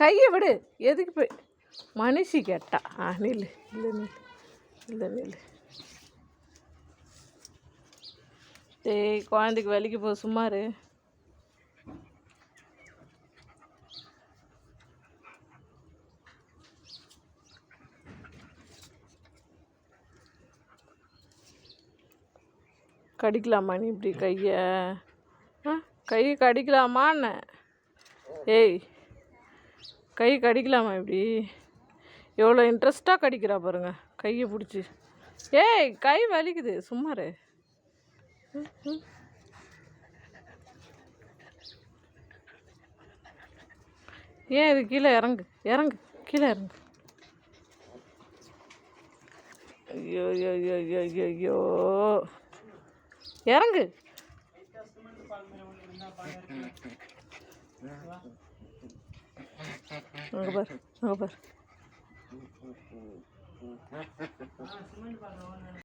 கையை விடு. எதுக்கு போய்? மனுஷி கேட்டா. ஆ நில்லு. இல்லை நில் இல்லை நில் டேய் குழந்தைக்கு வலிக்கு போ. சும்மாரு கடிக்கலாமா நீ இப்படி கையை? ஆ கையை கடிக்கலாமான்னு? ஏய் கை கடிக்கலாமா இப்படி? எவ்வளோ இன்ட்ரெஸ்ட்டாக கடிக்கிறா பாருங்க. கையை பிடிச்சி. ஏய் கை வலிக்குது. சும்மாரு ரே ஏன் இது கீழே இறங்கு? இறங்கு. கீழே இறங்கு. ஐயோ ஐயோ ஐயோ ஐயோ ஐயோ ஐயோ இறங்கு. அங்கே பாரு அங்கே பாரு